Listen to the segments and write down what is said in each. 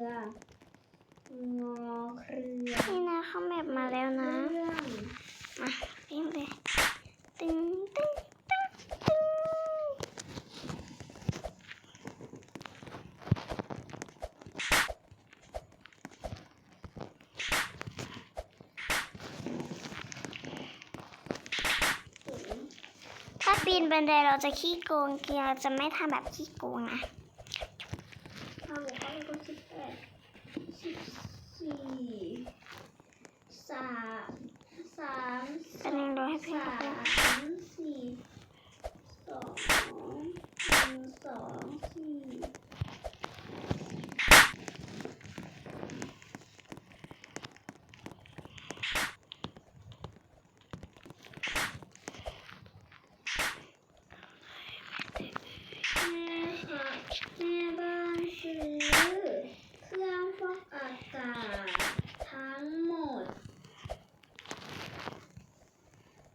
รืองอเครือนี่นะเข้าแมปมาแล้วนะเครื่องมาเล่นเลยตึงตึงตึงตึงถ้าปีนบันไดเราจะขี้โกงเกียร์จะไม่ทำแบบขี้โกงนะ ทำเข้าไปก็สิบแปดสิบสี่สามสาม ตอนนี้เราให้เพื่อน สา เขาเล่น มสี่สองหนึ่งสองสี่ แม่ค่ะแม่บ้านซื้อเครื่องฟอกอากาศทั้งหมด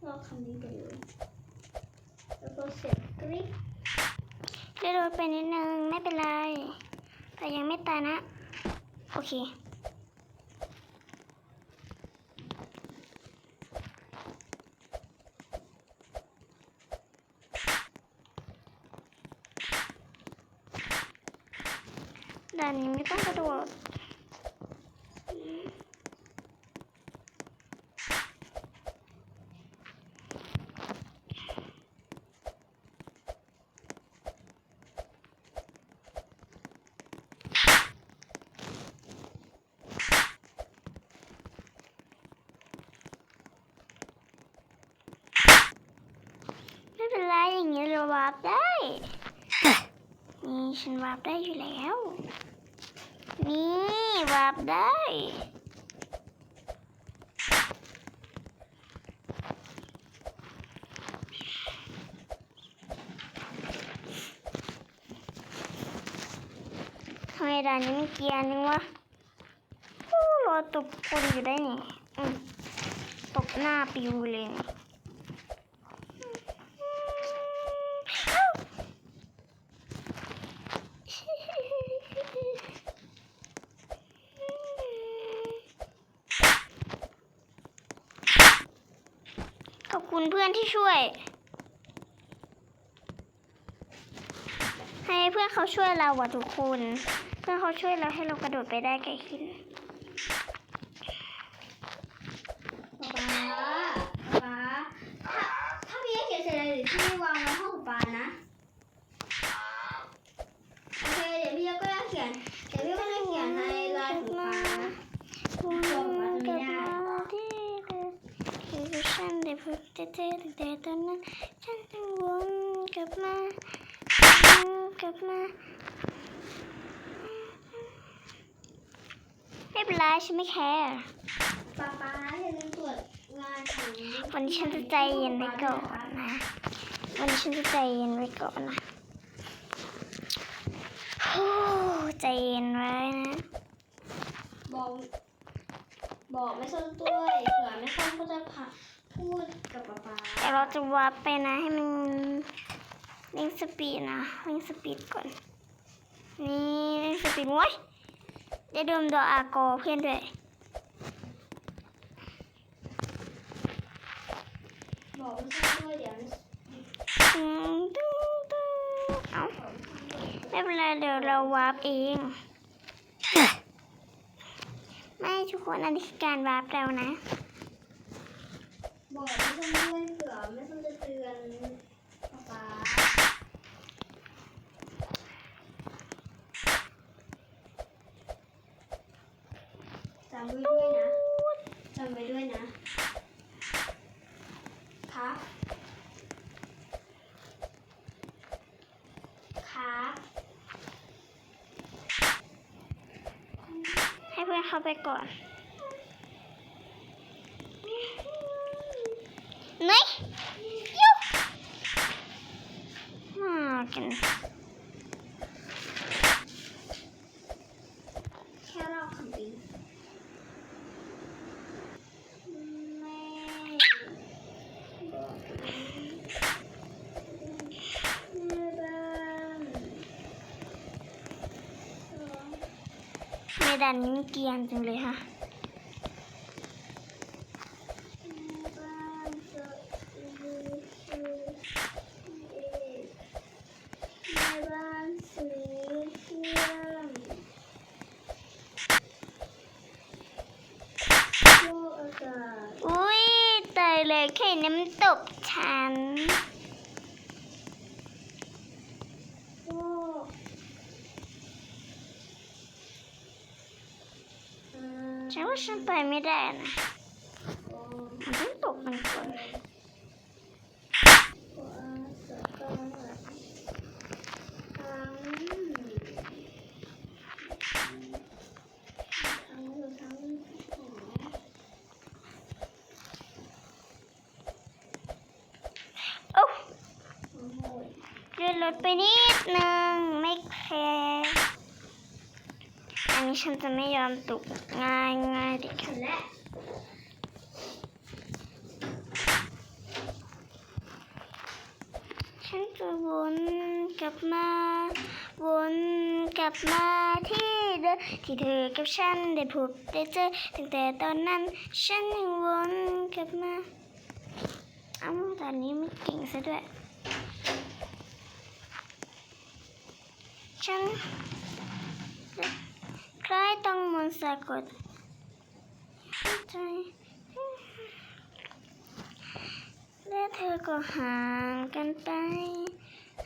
ลอกคำนี้ไปเลยแล้วก็เสร็จกริ๊บ เลื่อนไปนิดนึง ไม่เป็นไร แต่ยังไม่ตายนะ โอเค ด่านนี้ไม่ต้องกระโดด ไม่เป็นไรอย่างนี้เราวาร์ปได้ นี่ฉันวาร์ปได้อยู่แล้ว นี่วาร์ปได้ ทำไม ด่านนี้มีเกียร์นึงวะโอ้รอตบคนอยู่ได้นี่ตบหน้าปิวเลยนี่ขอบคุณเพื่อนที่ช่วย ให้เพื่อนเขาช่วยเราว่ะทุกคน เพื่อนเขาช่วยเราให้เรากระโดดไปได้ไกลขึ้นป๊าป๊าถ้าถ้าพี่เขียนเสร็จแล้วเดี๋ยวพี่วางไว้ห้องป๊านะ โอเค เดี๋ยวพี่ก็จะเขียน เดี๋ยวพี่ก็จะเขียนในไลน์ของป๊านะวนกลับมาที่เดิมคือฉันได้พบเจอเธอตั้งแต่ตอนนั้นฉันต้องวนกลับมาวนกลับมา ไม่เป็นไรฉันไม่แคร์ป๊าป๊าอย่าลืมตรวจงานของวันนี้ฉันจะใจเย็นไว้ก่อนนะ วันนี้ฉันจะใจเย็นไว้ก่อนนะโอ้ใจเย็นไว้นะ บอก บอกไม่ส้นด้วยเผื่อไม่ส้นก็จะพาพูดกับป๊าป๊าแต่เราจะวาร์ปไปนะให้มันเร่งสปีดนะเร่งสปีดก่อน นี่เร่งสปีดโว้ย ได้ดมดออากอเพื่อนด้วยบอกไม่ส้นด้วยเดี๋ยวตึงตึงตึงเอาไม่เป็นไรเดี๋ยวเราวาร์ปเอง ไม่ทุกคนอันนี้คือการวาร์ปเรานะ บอกไม่ส้นด้วยเผื่อไม่ส้นจะเตือนป๊าป๊าจำไว้ด้วยนะจำไว้ด้วยนะครับครับให้เพื่อนเข้าไปก่อนเนยยูมากัน แค่เราคำเองแม่บอกแม่บ้านสองด่านนี้มันเกรียนจังเลยฮะ แม่บ้านซื้อเครื่องฟอกอากาศ อุ้ยตายเลยแค่น้ำตกฉัน ฟอกอ่า ฉันว่าฉันไปไม่ได้นะมันต้องตกมันก่อนฟอกอากาศทั้งทั้งทั้งของโอ้เลื่นรถไปนิดนึงไม่แคร์อั นี้ฉันจะไม่ยอมตกง่ายง่ายเด็ดขาดและฉันจะวนกลับมา วนกลับมาที่เดิมที่เธอกับฉันได้พบได้เจอตั้งแต่ตอนนั้น ฉันยังวนกลับมาอ้าตอนนี้ไม่เก่งซะด้วยฉัน คล้ต้องมนต์สะกดใจและเธอก็ห่างกันไป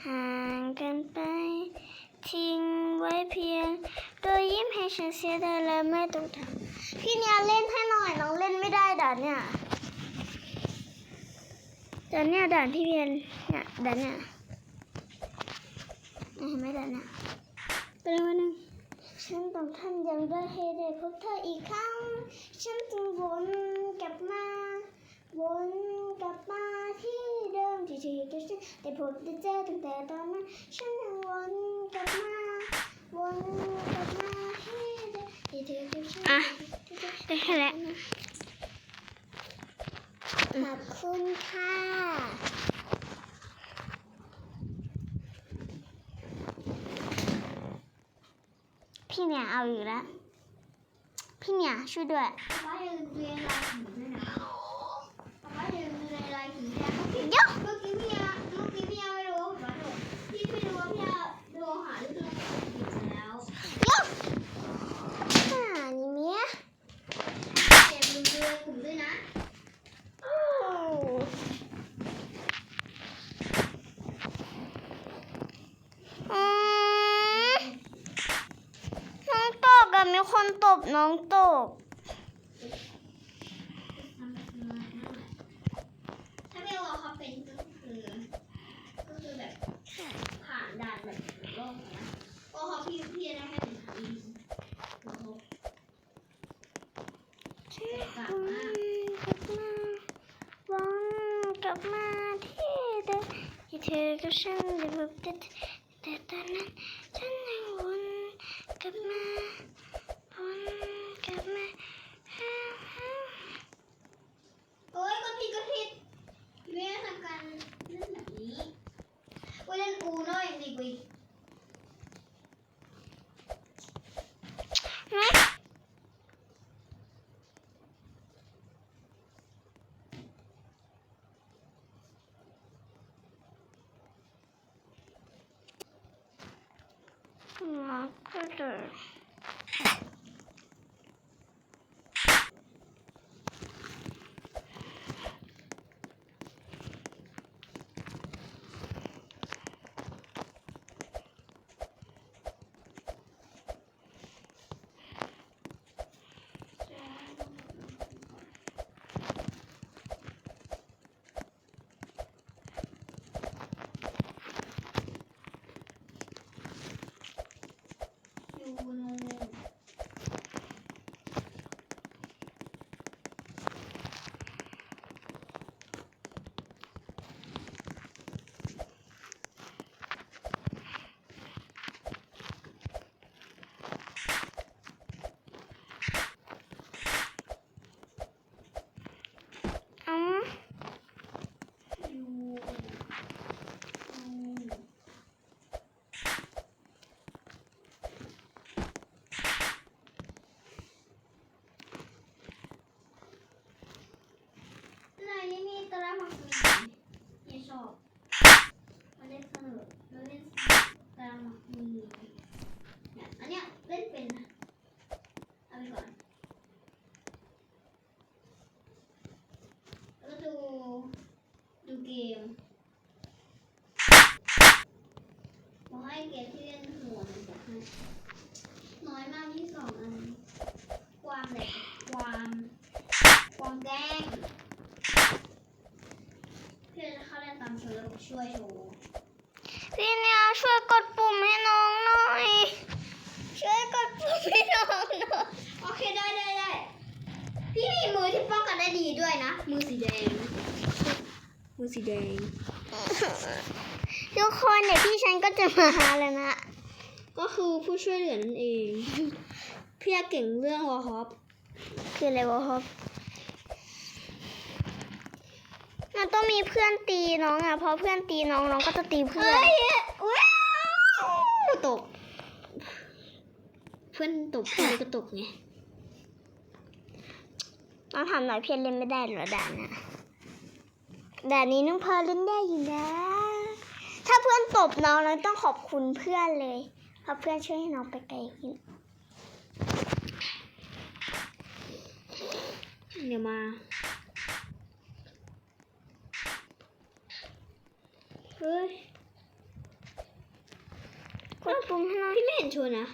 ห่างกันไป ทิ้งไว้เพียงโดยยิ้มให้ฉันเสียดายและไม่ต้องทำพี่เนี่ยเล่นให้หน่อยน้องเล่นไม่ได้ด่านเนี่ยด่านเนี่ยด่านที่เรียนเนี่ยด่านเนี่ยเห็นไหมด่านเนี่ยเป็นวันหนึ่ง ฉันต้องทำอย่างไรให้ได้พบเธออีกครั้ง ฉันจึงวนกลับมา วนกลับมาที่เดิมที่ที่กับฉันได้พบได้เจอตั้งแต่ตอนนั้น ฉันยังวนกลับมา วนกลับมาที่เดิมที่เธอกับฉันอะได้แค่แล้วขอบคุณค่ะ พี่เนี่ยเอาอยู่แล้ว พี่เนี่ยช่วยด้วย ป้าจะเรียนลายหินด้วยนะป้าจะเรียนลายหินแดง เดี๋ยว เมื่อกี้พี่ยาเมื่อกี้พี่ยาไม่รู้ว่าป้าโดนพี่ไม่รู้ว่าพี่ยาโดนหาเรื่องหินแล้ว เดี๋ยวอ่านี่เมีย เก็บมือดูกลุ่มด้วยนะ อืมน้องตกอะมีคนตบน้องตก ถ้าไม่ว่าเขาเป็นก็คือก็คือแบบผ่านด่านแบบโลกเนี้ยก็เขาพี่พี่ได้แค่หนึ่งทีโอ้โห กลับมา วนกลับมาที่เดิมที่เธอกับฉันได้พบแต่แต่ตอนนั้นฉันยังวนกลับมาวนกลับมา โอ้ยก็ผิดก็ผิดไม่ได้ทำการเล่นแบบนี้ว่าเล่นอูโน่อย่างดีกว่าอีก มาก็ kìm có hai cái thiên hồn. cả hai สีแดง ทุกคนเดี๋ยวพี่ฉันก็จะมาแล้วนะ ก็คือผู้ช่วยเหลือนั่นเองพี่อาเก่งเรื่องวอลฮอปคืออะไรวะครับมันต้องมีเพื่อนตีน้องอะเพราะเพื่อนตีน้องน้องก็จะตีเพื่อนเฮ้ยว้าวตก เพื่อนตกเพื่อนก็ตกไงน้องทำหน่อยเพียนเล่นไม่ได้เหรอด่านน่ะ ด่านนี้น้องพอเล่นได้อยู่นะ ถ้าเพื่อนตบน้องเราต้องขอบคุณเพื่อนเลยเพราะเพื่อนช่วยให้น้องไปไกลขึ้นเดี๋ยวมาเฮ้ยกดปุ่มให้น้องพี่ไม่เห็นชวนนะ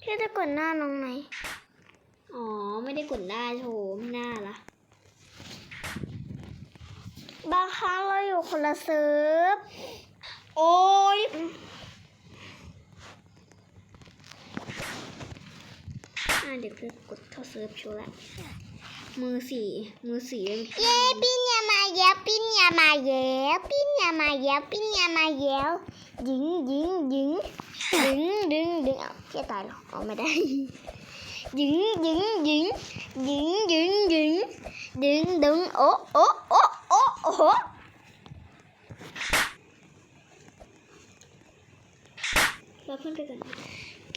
พี่จะกดหน้าน้องไหมอ๋อ ไม่ได้กดได้โชว์ไม่น่าละ บางครั้งเราอยู่คนละเซิร์ฟ โอ้ยอ่าเดี๋ยวจะกดเข้าเซิร์ฟโชว์ละมือสีมือสีเย้ปิ้นยามาเย้ปิ้นยามาเย้ปิ้นยามาเย้ปิ้นยามาเย้ยิงยิงยิงดึงดึงดึงเอาเจ๊ตายหรอเอาไม่ได้ยิงยิงยิงยิงยิงยิงดึงดึงโอ้โอ้โอ้ โอ้โอ้เราเพื่อนไปก่อน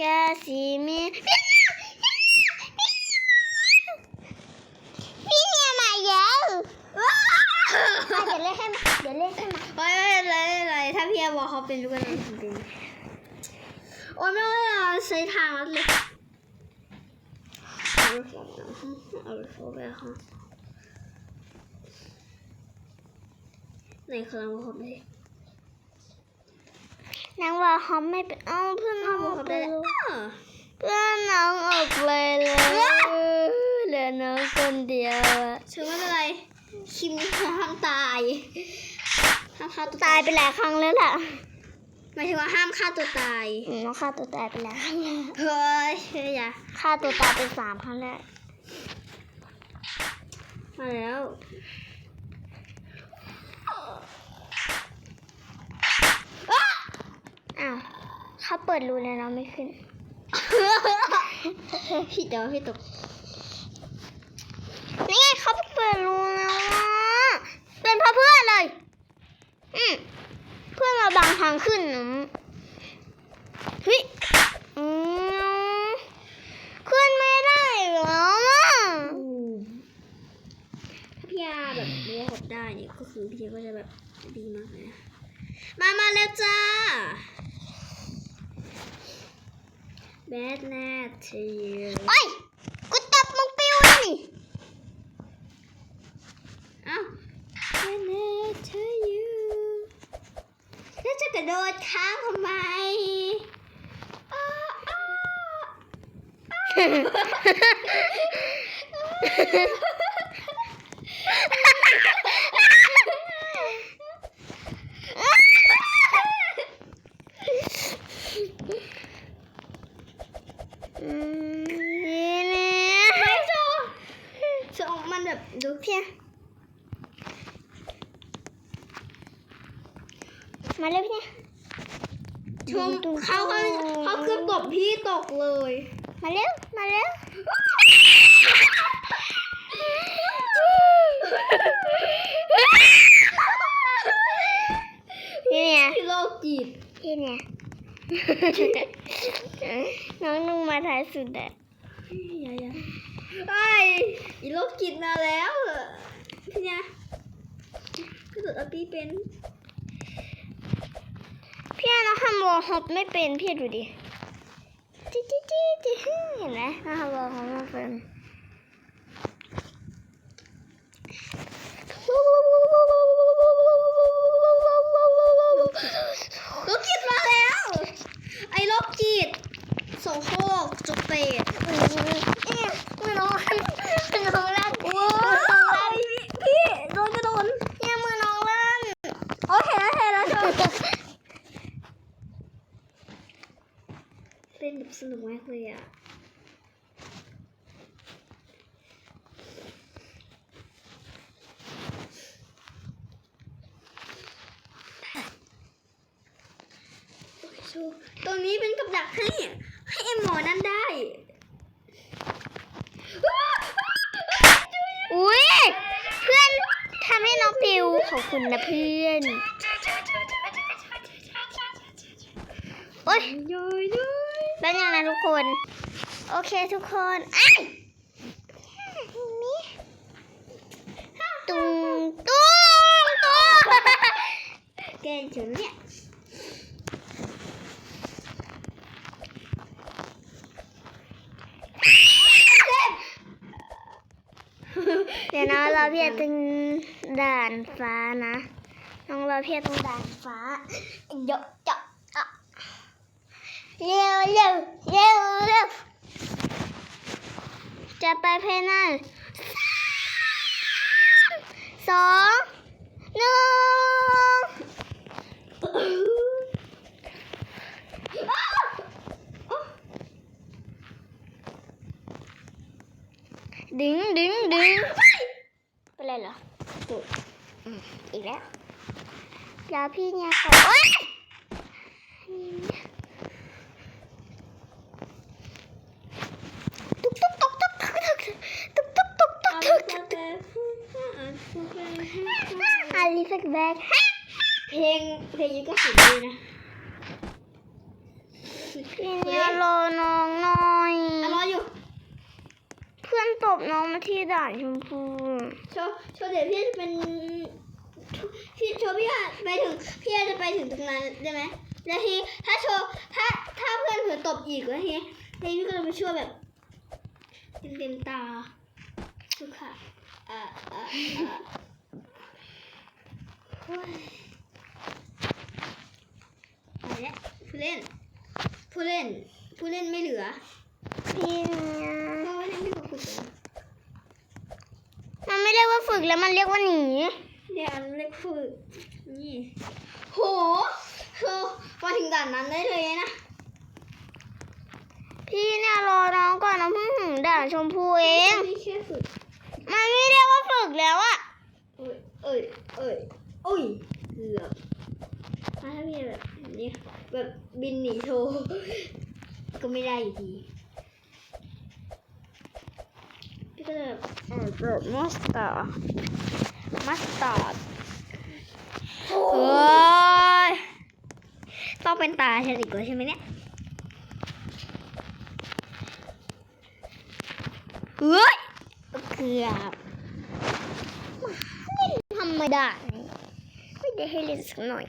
กสีมีปิ้นยมาเย้เดี๋ยวเล่นให้มาเดี๋ยวเล่นให้มาไม่ไม่เป็นไรไม่เป็นไรถ้าพี่บอกเขาเป็นด้วยกันทำเป็นโอ้ยไม่ไม่เอาใช้ทางแลัดเลยเอารถฟอเอารถฟอไปค่ะ ไหนคือเราบอกเลยนางว่าเขาไม่เป็นเอ้าเพื่อนน้องบอออกกเขาไปได้แล้วอ้าวเพื่อนน้องออกไปแล้วเหลือน้องคนเดียวอะเชื่อไม่เป็นไรคิมห้ามตายห้ามฆ่าตัวตายไปหลายครั้งแล้วล่ะหมายถึงว่าห้ามฆ่าตัวตายอืมน้องฆ่าตัวตายไปหลายครั้งแล้วเฮ้ยเฮ้ยอย่าฆ่าตัวตายไปสามครั้งแล้วมาแล้ว อ้าวเขาเปิดรูแล้วเราไม่ขึ้น พี่เดี๋ยวพี่ตก นี่ไงเขาเปิดรูแล้วอะเป็นเพราะเพื่อนเลย อืมเพื่อนมาบังทางขึ้นนะเฮ้ยอืมขึ้นไม่ได้แล้วอะถ้าพี่ยาแบบรู้ว่าหดได้เนี่ยก็คือพี่ยาก็จะแบบดีมากเลยนะมา มาแล้วจ้า Bad night to you โอ้ยกูตับมึงปิวเลยนี่เอ้า Bad night to you แล้วจะกระโดดข้ามทำไมอ้าอ้า อืมนี่เนี่ย ไม่โชว์โชว์มัน แบบดูเพียมาเร็วพี่เนี่ยชมเขาเขาเขาเกือบตบพี่ตกเลย มาเร็ว มาเร็วพี่เนี่ยพี่โลกจิตพี่เนี่ยน้องนุ่งมาท้ายสุดอะอย่าอย่าไอ้ยอีโลกจิตมาแล้วพี่เนี่ยก็สุดเอา พี่เป็น พี่น้องทำวอลฮอปไม่เป็นพี่ดูดิจิ๊ดจิ๊ดจิ๊ดจิ๊ดเห็นไหมน้องทำวอลฮอปไม่เป็นโลกจิตมาแล้ว ไอ้โลกจิตโสโครกจุกเป็ดเนี่ยมือน้องลั่นมือน้องลั่นมือว้าน้องลั่นพี่โดนก็โดนเนี่ยมือน้องลั่น สนุกมากเลยอะโอเคโชว์ตรงนี้เป็นกับดักให้ให้ไอหมอนั่นได้อุ้ยเพื่อนทำให้น้องปิวขอบคุณนะเพื่อน โอ๊ย โยยโยยเป็นยังไงทุกคน โอเคทุกคนไอ้ตุงตุ้งตุ้งแกงเฉินเนี่ยเดี๋ยวนะเราเพียรตรงด่านฟ้านะน้องเราเพียรตรงด่านฟ้าเยอะจับอะ เร็วเร็วเร็วเร็วจะไปเพนันสองหนึ่งดึงดึงดึงเป็นไรเหรอจุดอืมอีกแล้วแล้วพี่เนี่ยก็โอ๊ยตุ๊ก อาลิสักแบกเพลงเพลงนี้ก็สุดดีนะพี่เนี่ยรอน้องหน่อยรออยู่ เพื่อนตบน้องมาที่ด่านชมพูโชว์โชว์เดี๋ยวพี่จะเป็นพี่โชว์พี่อะไปถึงพี่จะไปถึงตรงนั้นได้ไหมแล้วทีถ้าโชว์ถ้าถ้าเพื่อนเผื่อตบอีกแล้วทีทีพี่ก็จะไปช่วยแบบเต็มเต็มตาทุกค่ะอ่าอ่าอ่าโอ้ย ไปแล้วผู้เล่น ผู้เล่น ผู้เล่นไม่เหลือพี่เนี่ยเพราะว่าเล่นไม่ถูกฝึกเลยมันไม่เรียกว่าฝึกแล้วมันเรียกว่าหนี เดี๋ยวเล็กฝึก นี่ โหคือมาถึงด่านนั้นได้เลยนะ พี่เนี่ยรอน้องก่อนนะเพิ่งถึงด่านชมพูเอง ไม่แค่ฝึก มันไม่เรียกว่าฝึกแล้วอะเอ้ย เอ้ย เอ้ย อุ้ยเกือบถ้าพี่แบบนี้แบบบินหนีโชว์ก็ไม่ได้อยู่ดีพี่ก็จะแบบมัสตาร์มัสตาร์ดโอ้เฮ้ยต้องเป็นตาฉันอีกแล้วใช่ไหมเนี่ยเฮ้ยเกือบธรรมดานี่ไม่ได้ ให้เล่นสักหน่อย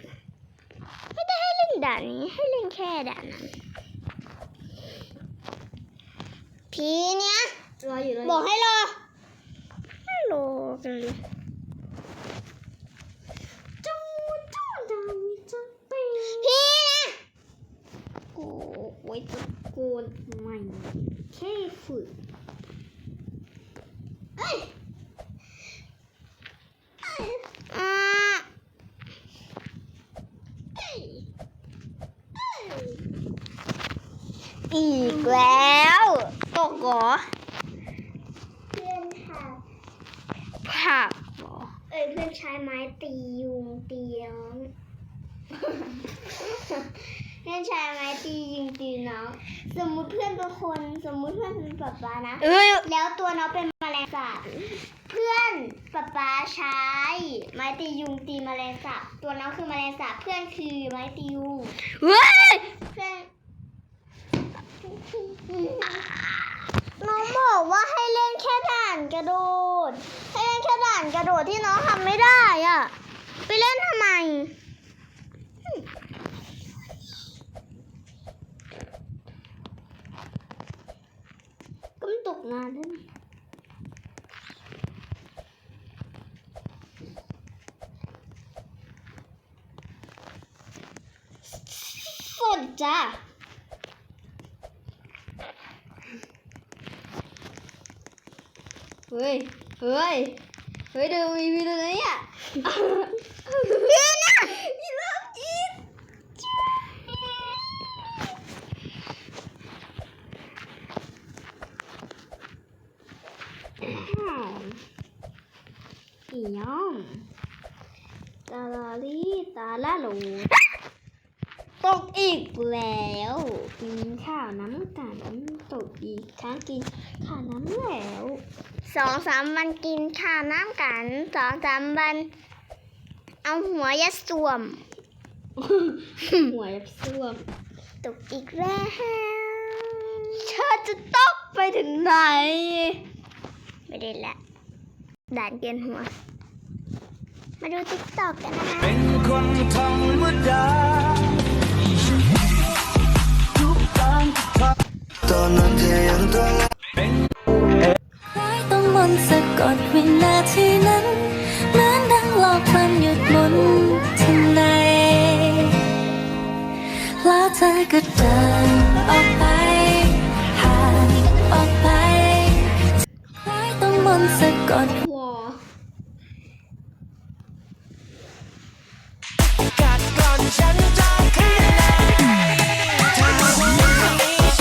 ไม่ได้ให้เล่นด่านนี้ให้เล่นแค่ด่านนั้นพี่เนี่ยรออยู่รออยู่บอกให้รอไม่รอกันเลยจูจูดาวิจังปีพี่นะโอ้ไว้ตะโกนใหม่แค่ฝึกอ่า อีกแล้วตกเหรอเพื่อนค่ะผักเหรอเอ้ยเพื่อนใช้ไม้ตียุงตีน้อง เพื่อนใช้ไม้ตียุงตีน้อง สมมุติเพื่อนเป็นคน สมมุติเพื่อนเป็นป๊าป๊านะ เอ้ยแล้วตัวน้องเป็นแมลงสาบเพื่อนป๊าป๊าใช้ไม้ตียุงตีแมลงสาบตัวน้องคือแมลงสาบเพื่อนคือไม้ตียุง เฮ้ยเพื่อ น้องบอกว่าให้เล่นแค่ด่านกระโดด ให้เล่นแค่ด่านกระโดดที่น้องทำไม่ได้อะ ไปเล่นทำไมก็มันตกงานแล้วนี่ฝนจ้า เฮ้ย เฮ้ย เฮ้ยเดี๋ยวมีวิวเลยเนี่ยพี่นะพี่เริ่มจีดอียอมตาลาลีตาลาลูตกอีกแล้วกินข้าวน้ำกันตกอีกครั้งกินข้าวน้ำแล้ว สองสามวันกินข้าวน้ำกันสองสามวัน เอาหัวยัดสวม หัวยับซ่วม ตกอีกแล้วเธอจะตกไปถึงไหน ไม่ได้ละด่านเปลี่ยนหัว มาดูติ๊กตอกกันนะคะเป็นคนธรรมดาทุกการกระทำตอนนั้นเธอ กดเวลาที่นั้นเหมือนดังหลอกฟันหยุดหมุนทางในแล้วเธอก็เดินออกไปห่างออกไปคล้ายต้องมนสะกดก่อฉัน